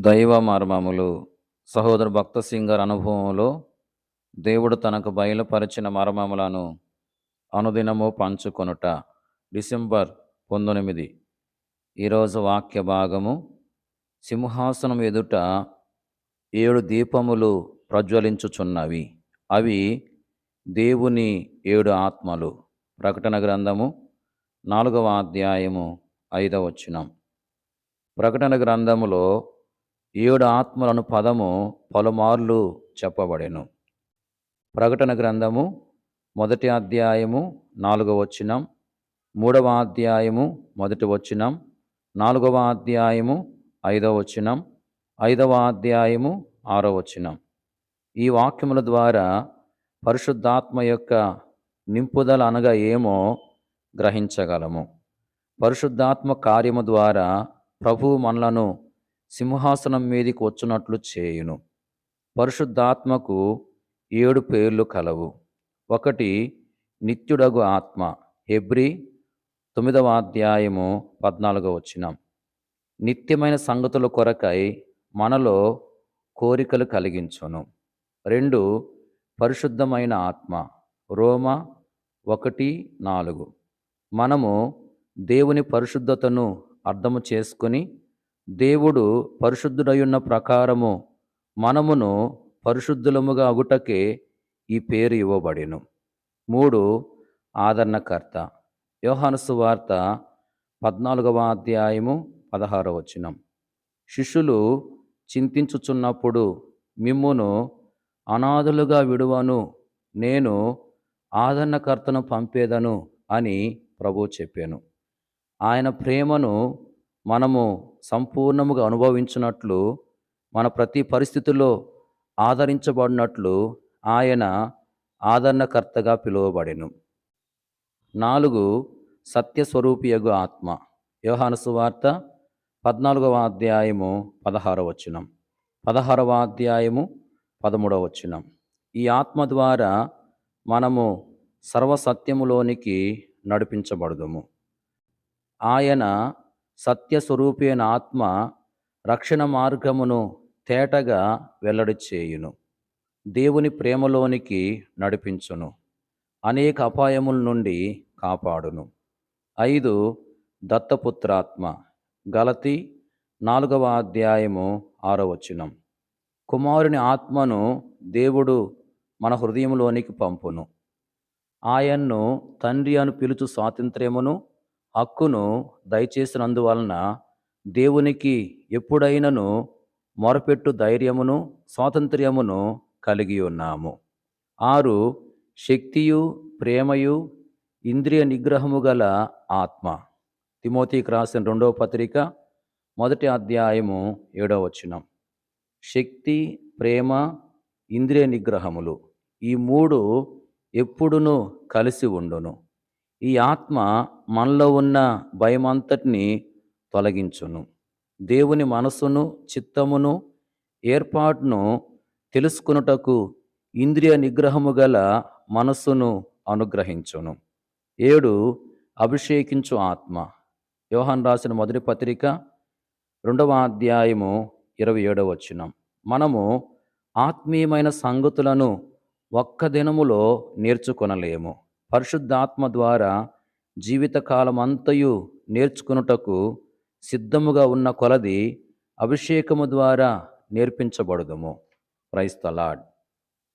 దైవ మర్మములు సహోదర భక్త సింగర్ అనుభవంలో దేవుడు తనకు బయలుపరిచిన మర్మములను అనుదినము పంచుకొనుట. డిసెంబర్ పంతొమ్మిది. ఈరోజు వాక్య భాగము. సింహాసనం ఎదుట ఏడు దీపములు ప్రజ్వలించుచున్నవి. అవి దేవుని ఏడు ఆత్మలు. ప్రకటన గ్రంథము నాలుగవ అధ్యాయము ఐదవ వచ్చినం ప్రకటన గ్రంథములో ఏడు ఆత్మలను పదము పలుమార్లు చెప్పబడెను. ప్రకటన గ్రంథము మొదటి అధ్యాయము నాలుగవ వచనం మూడవ అధ్యాయము మొదటి వచనం నాలుగవ అధ్యాయము ఐదవ వచనం ఐదవ అధ్యాయము ఆరో వచనం. ఈ వాక్యముల ద్వారా పరిశుద్ధాత్మ యొక్క నింపుదల అనగా ఏమో గ్రహించగలము. పరిశుద్ధాత్మ కార్యము ద్వారా ప్రభు మనలను సింహాసనం మీదికి వచ్చినట్లు చేయును. పరిశుద్ధాత్మకు ఏడు పేర్లు కలవు. ఒకటి నిత్యుడగు ఆత్మ. హెబ్రి తొమ్మిదవ అధ్యాయము పద్నాలుగో వచ్చినాం నిత్యమైన సంగతుల కొరకై మనలో కోరికలు కలిగించును. రెండు పరిశుద్ధమైన ఆత్మ. రోమ ఒకటి నాలుగు. మనము దేవుని పరిశుద్ధతను అర్థము చేసుకొని దేవుడు పరిశుద్ధుడయున్న ప్రకారము మనమును పరిశుద్ధులముగా అగుటకే ఈ పేరు ఇవ్వబడిను. మూడు ఆదరణకర్త. యోహానుసు వార్త పద్నాలుగవ అధ్యాయము పదహారవ వచనం. శిష్యులు చింతించుచున్నప్పుడు మిమ్మును అనాథులుగా విడువను నేను ఆదరణకర్తను పంపేదను అని ప్రభు చెప్పాను. ఆయన ప్రేమను మనము సంపూర్ణముగా అనుభవించినట్లు మన ప్రతి పరిస్థితుల్లో ఆదరించబడినట్లు ఆయన ఆదరణకర్తగా పిలువబడెను. నాలుగు సత్యస్వరూపియగు ఆత్మ. యోహాను సువార్త పద్నాలుగవ అధ్యాయము పదహారవ వచనం. పదహారవ అధ్యాయము పదమూడవ వచనం. ఈ ఆత్మ ద్వారా మనము సర్వసత్యములోనికి నడిపించబడదుము. ఆయన సత్యస్వరూపైన ఆత్మ రక్షణ మార్గమును తేటగా వెల్లడి చేయును. దేవుని ప్రేమలోనికి నడిపించును. అనేక అపాయముల నుండి కాపాడును. ఐదు దత్తపుత్రాత్మ. గలతి నాలుగవ అధ్యాయము ఆరో వచనం. కుమారుని ఆత్మను దేవుడు మన హృదయంలోనికి పంపును. ఆయన్ను తండ్రి అను పిలుచు స్వాతంత్ర్యమును హక్కును దయచేసినందువలన దేవునికి ఎప్పుడైనను మొరపెట్టు ధైర్యమును స్వాతంత్ర్యమును కలిగి ఉన్నాము. ఆరు శక్తియు ప్రేమయు ఇంద్రియ నిగ్రహము గల ఆత్మ. తిమోతికి రాసిన రెండవ పత్రిక మొదటి అధ్యాయము ఏడవ వచనం. శక్తి ప్రేమ ఇంద్రియ నిగ్రహములు ఈ మూడు ఎప్పుడునూ కలిసి ఉండును. ఈ ఆత్మ మనలో ఉన్న భయమంతటిని తొలగించును. దేవుని మనస్సును చిత్తమును ఏర్పాటును తెలుసుకునుటకు ఇంద్రియ నిగ్రహము గల మనస్సును అనుగ్రహించును. ఏడు అభిషేకించు ఆత్మ. యోహన్ రాసిన మొదటి పత్రిక రెండవ అధ్యాయము ఇరవై ఏడవ వచ్చినం మనము ఆత్మీయమైన సంగతులను ఒక్క దినములో నేర్చుకొనలేము. పరిశుద్ధాత్మ ద్వారా జీవితకాలం అంతయు నేర్చుకునుటకు సిద్ధముగా ఉన్న కొలది అభిషేకము ద్వారా నేర్పించబడదుము. క్రైస్తలాడ్